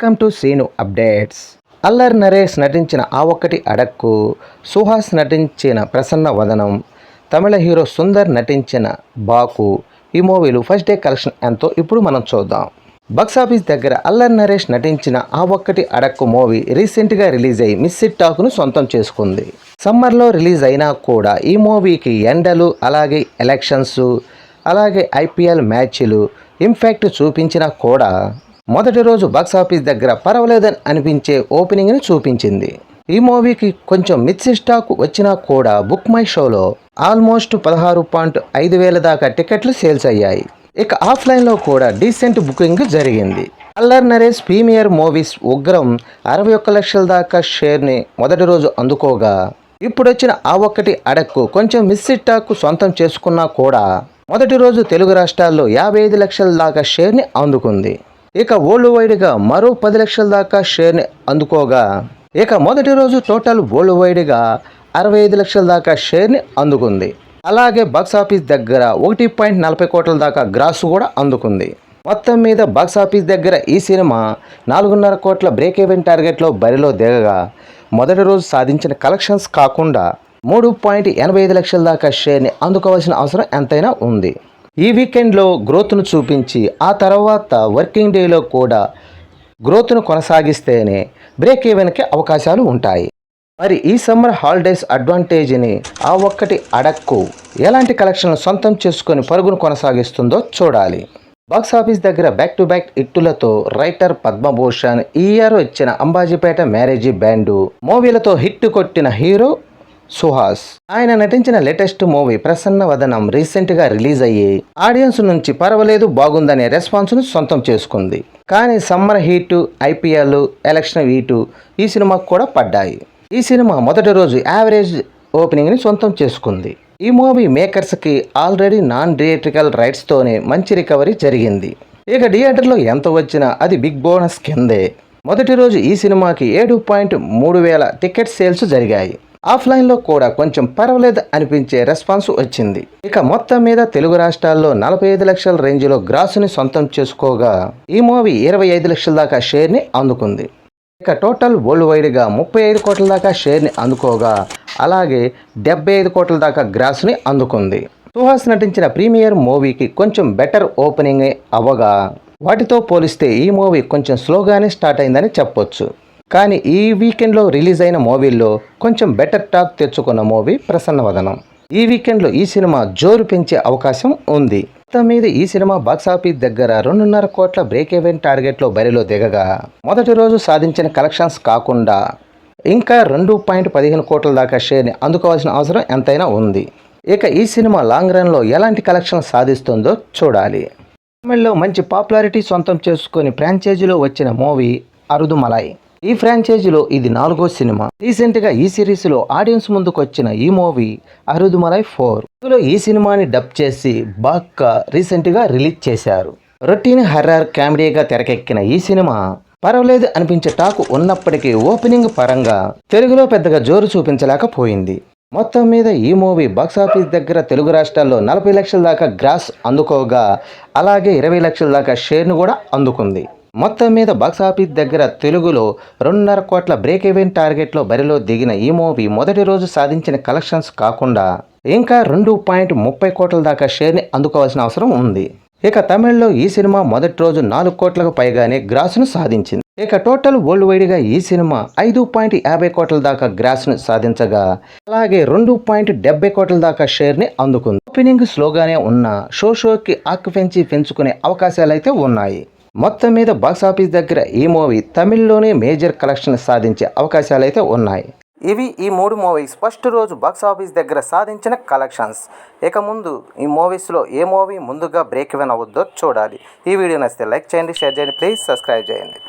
Welcome to Seenu updates. Allari Naresh నటించిన ఆ ఒక్కటి అడక్కు సుహాస్ నటించిన ప్రసన్న వదనం తమిళ హీరో సుందర్ నటించిన బాకు ఈ మూవీలు ఫస్ట్ డే కలెక్షన్ ఎంతో ఇప్పుడు మనం చూద్దాం. బాక్సాఫీస్ దగ్గర అల్లర్ నరేష్ నటించిన ఆ ఒక్కటి అడక్కు మూవీ రీసెంట్గా రిలీజ్ అయ్యి మిస్సిడ్ టాక్ను సొంతం చేసుకుంది. సమ్మర్లో రిలీజ్ అయినా కూడా ఈ మూవీకి ఎండలు అలాగే ఎలక్షన్స్ అలాగే ఐపీఎల్ మ్యాచ్లు ఇంపాక్ట్ చూపించినా కూడా మొదటి రోజు బాక్సాఫీస్ దగ్గర పర్వాలేదని అనిపించే ఓపెనింగ్ని చూపించింది. ఈ మూవీకి కొంచెం మిక్సీ స్టాక్ వచ్చినా కూడా బుక్ మై షోలో ఆల్మోస్ట్ పదహారు పాయింట్ ఐదు వేల దాకా టికెట్లు సేల్స్ అయ్యాయి. ఇక ఆఫ్లైన్లో కూడా డీసెంట్ బుకింగ్ జరిగింది. అల్లర్ నరేష్ ప్రీమియర్ మూవీస్ ఉగ్రం అరవై ఒక్క లక్షల దాకా షేర్ని మొదటి రోజు అందుకోగా ఇప్పుడు వచ్చిన ఆ ఒక్కటి అడక్కు కొంచెం మిస్సీ టాక్ సొంతం చేసుకున్నా కూడా మొదటి రోజు తెలుగు రాష్ట్రాల్లో యాభై ఐదు లక్షల దాకా షేర్ని అందుకుంది. ఇక వరల్డ్ వైడ్గా మరో పది లక్షల దాకా షేర్ని అందుకోగా. ఇక మొదటి రోజు టోటల్ వరల్డ్ వైడ్గా అరవై ఐదు లక్షల దాకా షేర్ని అందుకుంది. అలాగే బాక్సాఫీస్ దగ్గర ఒకటి పాయింట్ నలభై కోట్ల దాకా గ్రాస్ కూడా అందుకుంది. మొత్తం మీద బాక్సాఫీస్ దగ్గర ఈ సినిమా నాలుగున్నర కోట్ల బ్రేక్ ఈవెన్ టార్గెట్లో బరిలో దిగగా. మొదటి రోజు సాధించిన కలెక్షన్స్ కాకుండా మూడు పాయింట్ ఎనభై ఐదు లక్షల దాకా షేర్ని అందుకోవాల్సిన అవసరం ఎంతైనా ఉంది. ఈ వీకెండ్లో గ్రోత్ను చూపించి ఆ తర్వాత వర్కింగ్ డేలో కూడా గ్రోత్ను కొనసాగిస్తేనే బ్రేక్ ఈవెన్కి అవకాశాలు ఉంటాయి. మరి ఈ సమ్మర్ హాలిడేస్ అడ్వాంటేజ్ని ఆ ఒక్కటి అడక్కు ఎలాంటి కలెక్షన్లు సొంతం చేసుకొని పరుగును కొనసాగిస్తుందో చూడాలి. బాక్స్ ఆఫీస్ దగ్గర బ్యాక్ టు బ్యాక్ ఇట్టులతో రైటర్ పద్మభూషణ్ ఈ ఇయర్ వచ్చిన అంబాజీపేట మ్యారేజీ బ్యాండు మూవీలతో హిట్ కొట్టిన హీరో సుహాస్. ఆయన నటించిన లేటెస్ట్ మూవీ ప్రసన్న వదనం రీసెంట్గా రిలీజ్ అయ్యి ఆడియన్స్ నుంచి పర్వాలేదు బాగుందనే రెస్పాన్స్ను సొంతం చేసుకుంది. కానీ summer heat IPL election heat ఈ సినిమాకు కూడా పడ్డాయి. ఈ సినిమా మొదటి రోజు యావరేజ్ ఓపెనింగ్ని సొంతం చేసుకుంది. ఈ మూవీ మేకర్స్కి ఆల్రెడీ నాన్ థియేట్రికల్ రైట్స్తోనే మంచి రికవరీ జరిగింది. ఇక థియేటర్లో ఎంత వచ్చినా అది బిగ్ బోనస్ కిందే. మొదటి రోజు ఈ సినిమాకి ఏడు పాయింట్ మూడు వేల టికెట్ సేల్స్ జరిగాయి. ఆఫ్లైన్లో కూడా కొంచెం పర్వాలేదు అనిపించే రెస్పాన్స్ వచ్చింది. ఇక మొత్తం మీద తెలుగు రాష్ట్రాల్లో నలభై ఐదు లక్షల రేంజ్లో గ్రాసుని సొంతం చేసుకోగా ఈ మూవీ ఇరవై ఐదు లక్షల దాకా షేర్ని అందుకుంది. ఇక టోటల్ వరల్డ్ వైడ్గా ముప్పై ఐదు కోట్ల దాకా షేర్ని అందుకోగా అలాగే డెబ్బై ఐదు కోట్ల దాకా గ్రాస్ని అందుకుంది. సుహాస్ నటించిన ప్రీమియర్ మూవీకి కొంచెం బెటర్ ఓపెనింగ్ అవ్వగా వాటితో పోలిస్తే ఈ మూవీ కొంచెం స్లోగానే స్టార్ట్ అయిందని చెప్పొచ్చు. కానీ ఈ వీకెండ్లో రిలీజ్ అయిన మూవీల్లో కొంచెం బెటర్ టాక్ తెచ్చుకున్న మూవీ ప్రసన్నవదనం. ఈ వీకెండ్లో ఈ సినిమా జోరు పెంచే అవకాశం ఉంది. మొత్తం మీద ఈ సినిమా బాక్సాఫీస్ దగ్గర రెండున్నర కోట్ల బ్రేక్ ఈవెన్ టార్గెట్లో బరిలో దిగగా. మొదటి రోజు సాధించిన కలెక్షన్స్ కాకుండా ఇంకా రెండు పాయింట్ పదిహేను కోట్ల దాకా షేర్ని అందుకోవాల్సిన అవసరం ఎంతైనా ఉంది. ఇక ఈ సినిమా లాంగ్ రన్లో ఎలాంటి కలెక్షన్ సాధిస్తుందో చూడాలి. తమిళ్ళో మంచి పాపులారిటీ సొంతం చేసుకొని ఫ్రాంచైజీలో వచ్చిన మూవీ అరుదుమలాయ్. ఈ ఫ్రాంచైజీలో ఇది నాలుగో సినిమా. రీసెంట్గా ఈ సిరీస్లో ఆడియన్స్ ముందుకు వచ్చిన ఈ మూవీ అరుదుమలై ఫోర్. ఇందులో ఈ సినిమాని డబ్ చేసి బాగా రీసెంట్గా రిలీజ్ చేశారు. రొటీన్ హర్రర్ కామెడీగా తెరకెక్కిన ఈ సినిమా పర్వాలేదు అనిపించే టాక్ ఉన్నప్పటికీ ఓపెనింగ్ పరంగా తెలుగులో పెద్దగా జోరు చూపించలేకపోయింది. మొత్తం మీద ఈ మూవీ బాక్సాఫీస్ దగ్గర తెలుగు రాష్ట్రాల్లో నలభై లక్షల దాకా గ్రాస్ అందుకోగా అలాగే ఇరవై లక్షల దాకా షేర్ను కూడా అందుకుంది. మొత్తం మీద బాక్సాఫీస్ దగ్గర తెలుగులో రెండున్నర కోట్ల బ్రేక్ ఈవెన్ టార్గెట్లో బరిలో దిగిన ఈ మూవీ మొదటి రోజు సాధించిన కలెక్షన్స్ కాకుండా ఇంకా రెండు పాయింట్ ముప్పై కోట్ల దాకా షేర్ని అందుకోవాల్సిన అవసరం ఉంది. ఇక తమిళ్ళో ఈ సినిమా మొదటి రోజు నాలుగు కోట్లకు పైగానే గ్రాస్ను సాధించింది. ఇక టోటల్ వరల్డ్ వైడ్గా ఈ సినిమా ఐదు పాయింట్ యాభై కోట్ల దాకా గ్రాస్ను సాధించగా అలాగే రెండు పాయింట్ డెబ్బై కోట్ల దాకా షేర్ని అందుకుంది. ఓపెనింగ్ స్లోగానే ఉన్న షో షోకి ఆక్యుపెన్సీ పెంచుకునే అవకాశాలు అయితే ఉన్నాయి. మొత్తం మీద బాక్సాఫీస్ దగ్గర ఈ మూవీ తమిళ్ళోనే మేజర్ కలెక్షన్ సాధించే అవకాశాలు అయితే ఉన్నాయి. ఇవి ఈ మూడు మూవీస్ ఫస్ట్ రోజు బాక్స్ ఆఫీస్ దగ్గర సాధించిన కలెక్షన్స్ ఇక ముందు ఈ మూవీస్లో ఏ మూవీ ముందుగా బ్రేక్ ఇవెన్ అవుద్దో చూడాలి. ఈ వీడియో నచ్చితే లైక్ చేయండి షేర్ చేయండి ప్లీజ్ సబ్స్క్రైబ్ చేయండి.